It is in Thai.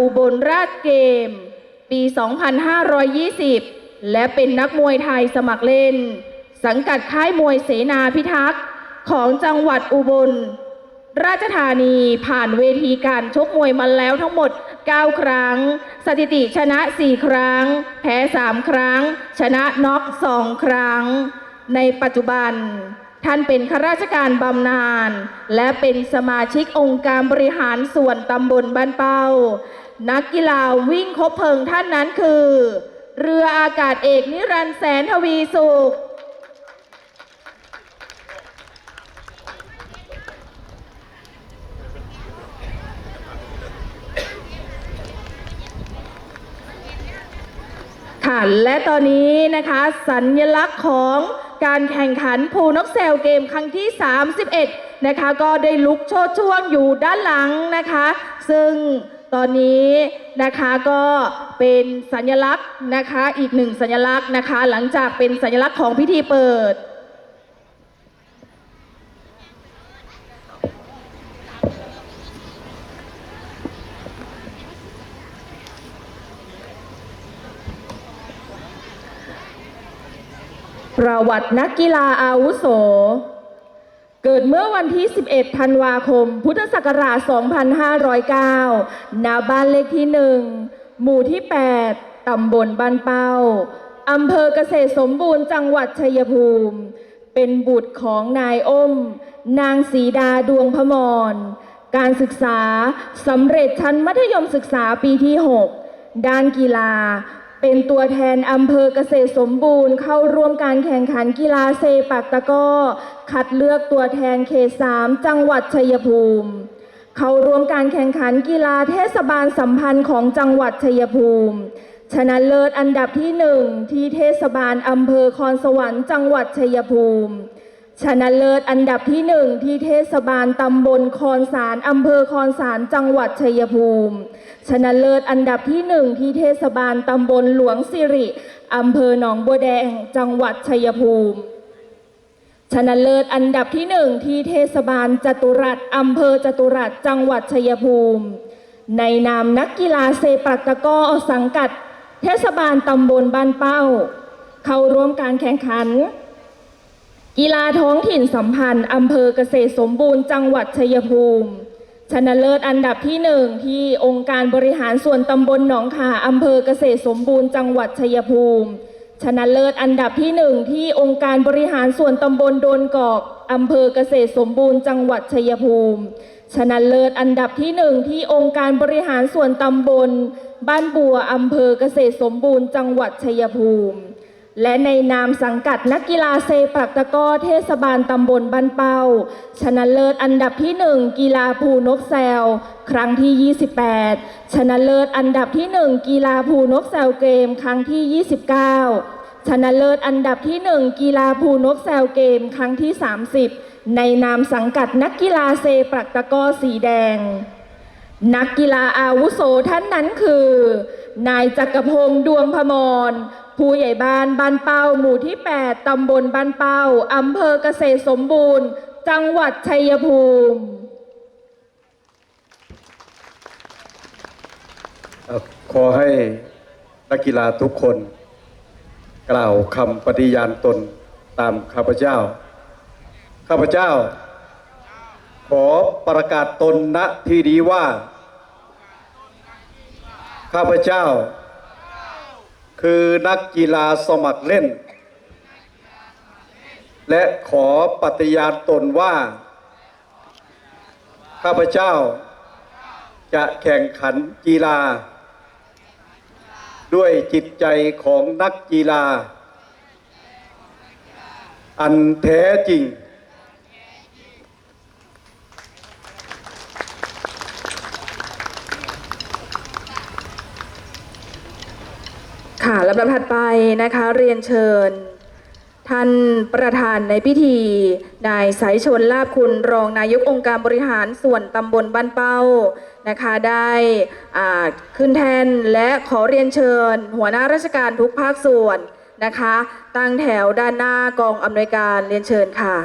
อุบลราชเกม ปี 2520 และเป็นนักมวยไทยสมัครเล่น สังกัดค่ายมวยเสนาพิทักษ์ของจังหวัดอุบล ราชธานีผ่านเวทีการชกมวยมาแล้วทั้งหมด 9 ครั้ง สถิติชนะ 4 ครั้ง แพ้ 3 ครั้ง ชนะน็อก 2 ครั้ง ในปัจจุบัน ท่านเป็นข้าราชการบำนาญและเป็นสมาชิกองค์การบริหารส่วนตำบลบ้านเป้า นักกีฬาวิ่งคบเพลิงท่านนั้นคือ เรืออากาศเอกนิรันดร์แสนทวีสุขค่ะและตอนนี้นะคะสัญลักษณ์ของ การแข่งขันภูนกแซลเกมครั้งที่ 31 นะคะ ก็ได้ลุกโชดช่วงอยู่ด้านหลังนะคะ ซึ่งตอนนี้นะคะก็เป็นสัญลักษณ์นะคะอีกหนึ่งสัญลักษณ์นะคะ หลังจากเป็นสัญลักษณ์ของพิธีเปิด ประวัตินักกีฬาอาวุโส เกิดเมื่อวันที่ 11 ธันวาคม พุทธศักราช 2509 ณ บ้านเลขที่ 1 หมู่ที่ 8 ตำบลบ้านเป้า อำเภอเกษตรสมบูรณ์จังหวัดชัยภูมิ เป็นบุตรของนายอ้ม นางสีดาดวงพมร การศึกษาสำเร็จชั้นมัธยมศึกษาปีที่ 6 ด้านกีฬา เป็นตัวแทนอำเภอเกษตรสมบูรณ์ เข้าร่วมการแข่งขันกีฬาเซปักตะก้อ คัดเลือกตัวแทนเขตสามจังหวัดชัยภูมิ เข้าร่วมการแข่งขันกีฬาเทศบาลสัมพันธ์ของจังหวัดชัยภูมิชนะเลิศอันดับที่หนึ่งที่เทศบาลอำเภอคอนสวรรค์จังหวัดชัยภูมิ ชนะเลิศอันดับที่หนึ่งที่เทศบาลตำบลคอนสารอำเภอคอนสารจังหวัดชัยภูมิ ชนะเลิศอันดับที่หนึ่งที่เทศบาลตำบลหลวงสิริอำเภอหนองบัวแดง จังหวัดชัยภูมิ ชนะเลิศอันดับที่หนึ่งที่เทศบาลจตุรัสอำเภอจตุรัสจังหวัดชัยภูมิ ในนามนักกีฬาเซปักตะก้อสังกัด เทศบาลตำบลบ้านเป้า เข้าร่วมการแข่งขัน กีฬาท้องถิ่นสัมพันธ์อำเภอเกษตรสมบูรณ์จังหวัดชัยภูมิ ชนะเลิศอันดับที่หนึ่งที่องค์การบริหารส่วนตำบลหนองขาอำเภอเกษตรสมบูรณ์จังหวัดชัยภูมิ ชนะเลิศอันดับที่หนึ่งที่องค์การบริหารส่วนตำบลโดนกอกอำเภอเกษตรสมบูรณ์จังหวัดชัยภูมิ ชนะเลิศอันดับที่หนึ่งที่องค์การบริหารส่วนตำบล บ้านบัวอำเภอเกษตรสมบูรณ์จังหวัดชัยภูมิ และในนามสังกัดนักกีฬาเซปักตะก้อเทศบาลตำบลบ้านเป้า ชนะเลิศอันดับที่หนึ่งกีฬาภูนกแซวครั้งที่ 28 ชนะเลิศอันดับที่หนึ่งกีฬาภูนกแซวเกม ครั้งที่ 29 ชนะเลิศอันดับที่หนึ่งกีฬาภูนกแซวเกม ครั้งที่ 30 ในนามสังกัดนักกีฬาเซปักตะก้อสีแดง นักกีฬาอาวุโสท่านนั้นคือ นายจักรพงศ์ดวงพมร ผู้ใหญ่บ้านบ้านเป้าหมู่ที่ 8 ตำบลบ้านเป้าอำเภอเกษตรสมบูรณ์ จังหวัดชัยภูมิขอให้นักกีฬาทุกคน กล่าวคำปฏิญาณตนตามข้าพเจ้า ข้าพเจ้า ขอประกาศตนณที่นี้ว่า ข้าพเจ้า คือนักกีฬาสมัครเล่น และขอปฏิญาณตนว่า ข้าพเจ้าจะแข่งขันกีฬา ด้วยจิตใจของนักกีฬา อันแท้จริง ค่ะลำดับถัดไปนะคะเรียนเชิญ ท่านประธานในพิธี นายสายชนลาบคุณรองนายกองค์การบริหารส่วนตำบลบ้านเป้านะคะได้ขึ้นแทนและขอเรียนเชิญ หัวหน้าราชการทุกภาคส่วนนะคะ ตั้งแถวด้านหน้ากองอำนวยการเรียนเชิญค่ะ